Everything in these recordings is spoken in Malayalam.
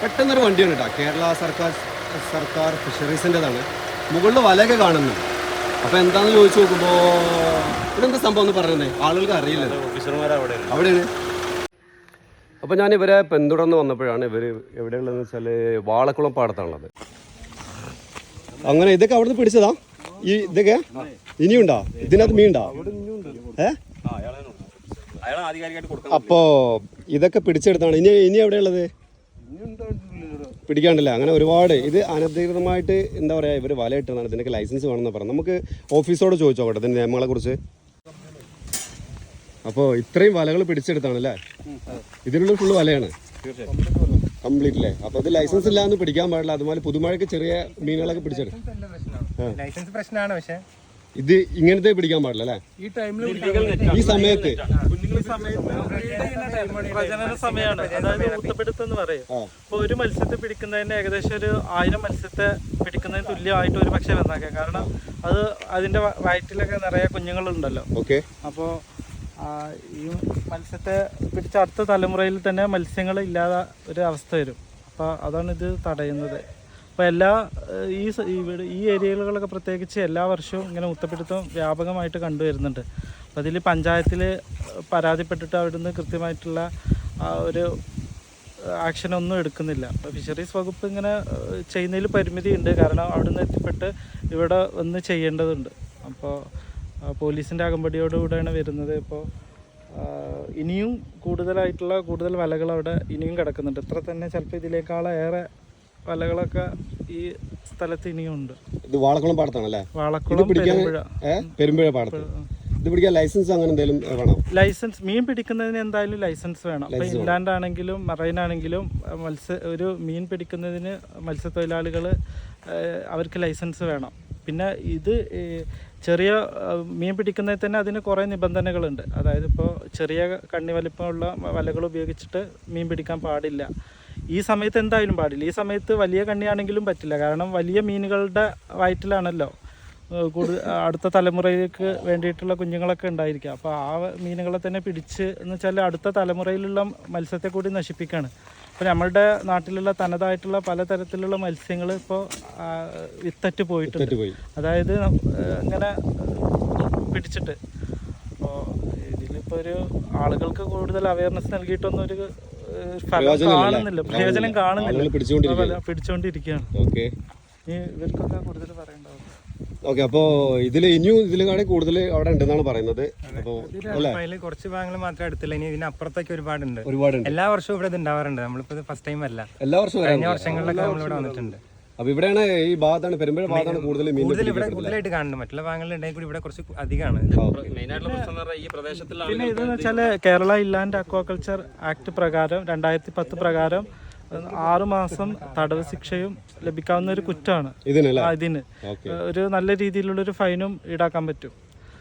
പെട്ടെന്നൊരു വണ്ടിയാണ് കേട്ടോ. കേരള സർക്കാർ സർക്കാർ ഫിഷറീസിന്റെതാണ്. മുകളിൽ വലയൊക്കെ കാണുന്നു. അപ്പോൾ എന്താണെന്ന് ചോദിച്ചു നോക്കുമ്പോൾ ഇതെന്താ സംഭവം എന്ന് പറഞ്ഞേ ആളുകൾക്ക് അറിയില്ല. അവിടെയാണ്. അപ്പോൾ ഞാൻ ഇവരെ പിന്തുടർന്ന് വന്നപ്പോഴാണ് ഇവർ എവിടെയുള്ളതെന്ന് വെച്ചാൽ വാളക്കുളം പാടത്താണുള്ളത്. അങ്ങനെ ഇതൊക്കെ അവിടുന്ന് പിടിച്ചതാ? ഈ ഇതൊക്കെ? ഇനിയുണ്ടോ? ഇതിനകത്ത് മീണ്ടോ ഏ? അപ്പോ ഇതൊക്കെ പിടിച്ചെടുത്താണ്. ഇനി ഇനി എവിടെയുള്ളത് പിടിക്കാണ്ടല്ലേ. അങ്ങനെ ഒരുപാട്. ഇത് അനധികൃതമായിട്ട് എന്താ പറയാ ഇവർ വലയിട്ടതാണ് ഇതിനൊക്കെ ലൈസൻസ് വേണമെന്ന് പറഞ്ഞു നമുക്ക് ഓഫീസോട് ചോദിച്ചോ കേട്ടോ ഇതിന്റെ നിയമങ്ങളെ കുറിച്ച് അപ്പോൾ ഇത്രയും വലകൾ പിടിച്ചെടുത്താണല്ലേ? ഇതിനുള്ള ഫുള്ള് വലയാണ്. കംപ്ലീറ്റ് അല്ലേ? അപ്പൊ ഇത് ലൈസൻസ് ഇല്ലാന്ന് പിടിക്കാൻ പാടില്ല. അതുപോലെ പുതുമഴയ്ക്ക് ചെറിയ മീനുകളൊക്കെ പിടിച്ചെടുക്കും ലൈസൻസ് പ്രശ്നമാണ് പക്ഷേ. ഇത് ഇങ്ങനത്തെ പിടിക്കാൻ പാടില്ല അല്ലേ? ഈ ടൈമിൽ ഈ സമയത്ത് പ്രജനന സമയമാണ്. അതായത് ഊത്തപ്പെടുത്തെന്ന് പറയും. ആ. അപ്പൊ ഒരു മത്സ്യത്തെ പിടിക്കുന്നതിന് ഏകദേശം ഒരു ആയിരം മത്സ്യത്തെ പിടിക്കുന്നതിന് തുല്യമായിട്ട് ഒരു പക്ഷേ വന്നേക്കാം. കാരണം അത് അതിന്റെ വയറ്റിലൊക്കെ നിറയെ കുഞ്ഞുങ്ങളുണ്ടല്ലോ. ഓക്കെ. അപ്പോൾ ഈ മത്സ്യത്തെ പിടിച്ച അടുത്ത തലമുറയിൽ തന്നെ മത്സ്യങ്ങൾ ഇല്ലാതെ ഒരു അവസ്ഥ വരും. അപ്പൊ അതാണ് ഇത് തടയുന്നത്. അപ്പോൾ എല്ലാ ഈ ഇവിടെ ഈ ഏരിയകളൊക്കെ പ്രത്യേകിച്ച് എല്ലാ വർഷവും ഇങ്ങനെ മുത്തപ്പിടുത്തം വ്യാപകമായിട്ട് കണ്ടുവരുന്നുണ്ട്. അപ്പോൾ അതിൽ പഞ്ചായത്തിൽ പരാതിപ്പെട്ടിട്ട് അവിടുന്ന് കൃത്യമായിട്ടുള്ള ആ ഒരു ആക്ഷൻ ഒന്നും എടുക്കുന്നില്ല. അപ്പോൾ ഫിഷറീസ് വകുപ്പ് ഇങ്ങനെ ചെയ്യുന്നതിൽ പരിമിതിയുണ്ട്. കാരണം അവിടുന്ന് എത്തിപ്പെട്ട് ഇവിടെ വന്ന് ചെയ്യേണ്ടതുണ്ട്. അപ്പോൾ പോലീസിന്റെ അകമ്പടിയോടുകൂടെയാണ് വരുന്നത്. ഇപ്പോൾ ഇനിയും കൂടുതലായിട്ടുള്ള കൂടുതൽ വലകൾ അവിടെ ഇനിയും കിടക്കുന്നുണ്ട്. ഇത്ര തന്നെ ചിലപ്പോൾ ഇതിനേക്കാളേറെ വലകളൊക്കെ ഈ സ്ഥലത്ത് ഇനിയും ഉണ്ട് ഇത് വാളക്കുളം പാടത്താണല്ലേ? വാളക്കുളം പെരുമ്പുഴ. പെരുമ്പുഴ പാടത്ത്. ഇത് പിടിക്കാൻ ലൈസൻസ് അങ്ങനെ എന്തെങ്കിലും വേണം? ലൈസൻസ് മീൻ പിടിക്കുന്നതിന് എന്തായാലും ലൈസൻസ് വേണം. അപ്പൊ ഇൻലാൻഡ് ആണെങ്കിലും മറൈൻ ആണെങ്കിലും മത്സ്യ ഒരു മീൻ പിടിക്കുന്നതിന് മത്സ്യത്തൊഴിലാളികൾ അവർക്ക് ലൈസൻസ് വേണം. പിന്നെ ഇത് ചെറിയ മീൻ പിടിക്കുന്നതിൽ തന്നെ അതിന് കുറേ നിബന്ധനകളുണ്ട്. അതായത് ഇപ്പോൾ ചെറിയ കണ്ണി വലിപ്പമുള്ള വലകൾ ഉപയോഗിച്ചിട്ട് മീൻ പിടിക്കാൻ പാടില്ല. ഈ സമയത്ത് എന്തായാലും പാടില്ല. ഈ സമയത്ത് വലിയ കണ്ണിയാണെങ്കിലും പറ്റില്ല. കാരണം വലിയ മീനുകളുടെ വയറ്റിലാണല്ലോ. കൂടുതൽ അടുത്ത തലമുറയിലേക്ക് വേണ്ടിയിട്ടുള്ള കുഞ്ഞുങ്ങളൊക്കെ ഉണ്ടായിരിക്കുക അപ്പോൾ ആ മീനുകളെ തന്നെ പിടിച്ച് എന്ന് വെച്ചാൽ അടുത്ത തലമുറയിലുള്ള മത്സ്യത്തെ കൂടി നശിപ്പിക്കുകയാണ് അപ്പോൾ നമ്മളുടെ നാട്ടിലുള്ള തനതായിട്ടുള്ള പലതരത്തിലുള്ള മത്സ്യങ്ങൾ ഇപ്പോൾ വിത്തറ്റ് പോയിട്ടുണ്ട്. അതായത് അങ്ങനെ ഇങ്ങനെ പിടിച്ചിട്ട്. അപ്പോൾ ഇതിലിപ്പോൾ ഒരു ആളുകൾക്ക് കൂടുതൽ അവയർനെസ് നൽകിയിട്ടൊന്നും ഒരു കാണുന്നില്ല. പ്രയോജനം കാണുന്നില്ല. പിടിച്ചുകൊണ്ടിരിക്കുകയാണ്. ഇവർക്കൊക്കെ കൂടുതൽ പറയേണ്ടത് ഓക്കെ അപ്പോൾ ഇതിൽ ഇനിയും ഇതിലും കൂടുതൽ അവിടെ ഉണ്ടെന്നാണ് പറയുന്നത്. അല്ലേ? കുറച്ച് ഭാഗങ്ങൾ മാത്രമേ അടുത്തുള്ളൂ ഇനി ഇതിന് അപ്പുറത്തൊക്കെ ഒരുപാടുണ്ട്. ഒരുപാടുണ്ട്. എല്ലാ വർഷവും ഇവിടെ ഇത് ഉണ്ടാവാറുണ്ട്. നമ്മളിപ്പോ ഇത് ഫസ്റ്റ് ടൈം അല്ല. എല്ലാ വർഷവും കഴിഞ്ഞ വർഷങ്ങളിലൊക്കെ നമ്മൾ ഇവിടെ വന്നിട്ടുണ്ട്. അപ്പൊ ഇവിടെയാണ് ഈ ഭാഗത്താണ് പെരുമ്പഴ ഭാഗത്താണ് കൂടുതൽ മീൻ കൂടുതൽ ഇവിടെ കൂടുതലായിട്ട് കാണുന്നത് മറ്റുള്ള ഭാഗങ്ങളിൽ ഉണ്ടെങ്കിൽ കൂടി ഇവിടെ കുറച്ച് അധികമാണ്. മെയിനായിട്ടുള്ള പ്രശ്നം എന്ന് പറഞ്ഞാൽ ഈ പ്രദേശത്തുള്ള പിന്നെ ഇതെന്ന് വെച്ചാൽ കേരള ഇല്ലാൻഡ് അക്വാകൾച്ചർ ആക്ട് പ്രകാരം രണ്ടായിരത്തി പത്ത് പ്രകാരം ആറു മാസം തടവ് ശിക്ഷയും ലഭിക്കാവുന്ന ഒരു കുറ്റമാണ് ഇതിന് ഒരു നല്ല രീതിയിലുള്ള ഒരു ഫൈനും ഈടാക്കാൻ പറ്റും.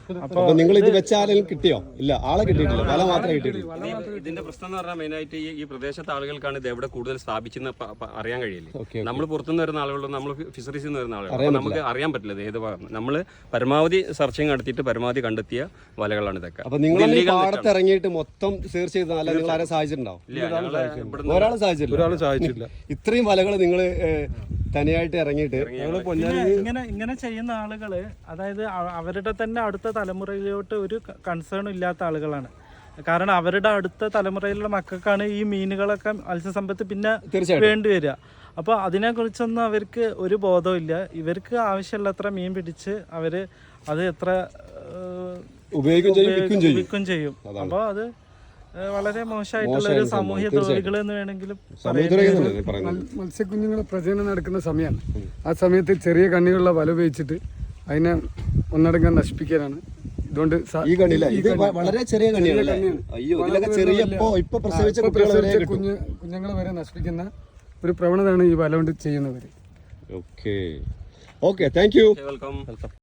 അപ്പോൾ അപ്പോൾ നിങ്ങൾ ഇത് വെച്ച ആരെങ്കിലും കിട്ടിയോ? ഇല്ല ആളെ കിട്ടിയിട്ടില്ല വല മാത്രമേ കിട്ടിയിട്ടുള്ളൂ. ഇതിന്റെ പ്രശ്നം എന്ന് പറഞ്ഞാൽ മെയിനായിട്ട് ഈ ഈ പ്രദേശത്തെ ആളുകൾക്കാണ് ഇത് എവിടെ കൂടുതൽ സ്ഥാപിച്ചെന്ന് പ- പ- അറിയാൻ കഴിയില്ല? നമ്മൾ പുറത്തുനിന്ന് വരുന്ന ആളുകളും നമ്മൾ ഫിഷറീസിൽ നിന്ന് വരുന്ന ആളുകളും നമുക്ക് അറിയാൻ പറ്റില്ല ഇത് ഏത് ഭാഗം. നമ്മൾ പരമാവധി സെർച്ചിങ് നടത്തിയിട്ട് പരമാവധി കണ്ടെത്തിയ വലകളാണ് ഇതൊക്കെ. അപ്പൊ നിങ്ങൾ ഈ illegal പാടത്ത് ഇറങ്ങിയിട്ട് മൊത്തം സെർച്ച് ചെയ്ത നിങ്ങൾ ആരെ ഇല്ല, ഞങ്ങൾ ഇവിടുന്ന് ഒരാൾ സഹായിച്ചില്ല ഇത്രയും വലകൾ നിങ്ങൾ തനിയായിട്ട് ഇറങ്ങിയിട്ട്. ഇങ്ങനെ ഇങ്ങനെ ചെയ്യുന്ന ആളുകൾ അതായത് അവ- അവരുടെ തന്നെ അടുത്ത തലമുറയിലോട്ട് ഒരു കൺസേൺ ഇല്ലാത്ത ആളുകളാണ്. കാരണം അവരുടെ അടുത്ത തലമുറയിലുള്ള മക്കൾക്കാണ് ഈ മീനുകളൊക്കെ മത്സ്യസമ്പത്ത് പിന്നെ വേണ്ടി വരിക. അപ്പോൾ അതിനെക്കുറിച്ചൊന്നും അവർക്ക് ഒരു ബോധവും ഇല്ല ഇവർക്ക് ആവശ്യമുള്ളത്ര മീൻ പിടിച്ച് അവർ അത് എത്ര ഉപയോഗിക്കും ചെയ്യും. അപ്പോൾ അത് വളരെ മോശമായിട്ടുള്ള ഒരു സാമൂഹ്യ തൊഴിലുകൾ എന്ന് പറയുന്നത്. മത്സ്യക്കുഞ്ഞുങ്ങളെ പ്രജനനം നടക്കുന്ന സമയമാണ്. ആ സമയത്ത് ചെറിയ കണ്ണികളുള്ള വല ഉപയോഗിച്ചിട്ട് അതിനെ ഒന്നടങ്കം നശിപ്പിക്കാനാണ്. ഇതുകൊണ്ട് ഈ കണ്ണില്ല ഇത് വളരെ ചെറിയ കണ്ണിയാണ് അയ്യോ ഇതിലൊക്കെ ചെറിയ ഇപ്പൊ ഇപ്പൊ പ്രസവിച്ച കുഞ്ഞ് കുഞ്ഞുങ്ങളെ വരെ നശിപ്പിക്കുന്ന ഒരു പ്രവണതയാണ് ഈ വല കൊണ്ട് ചെയ്യുന്നവര്. Okay okay thank you welcome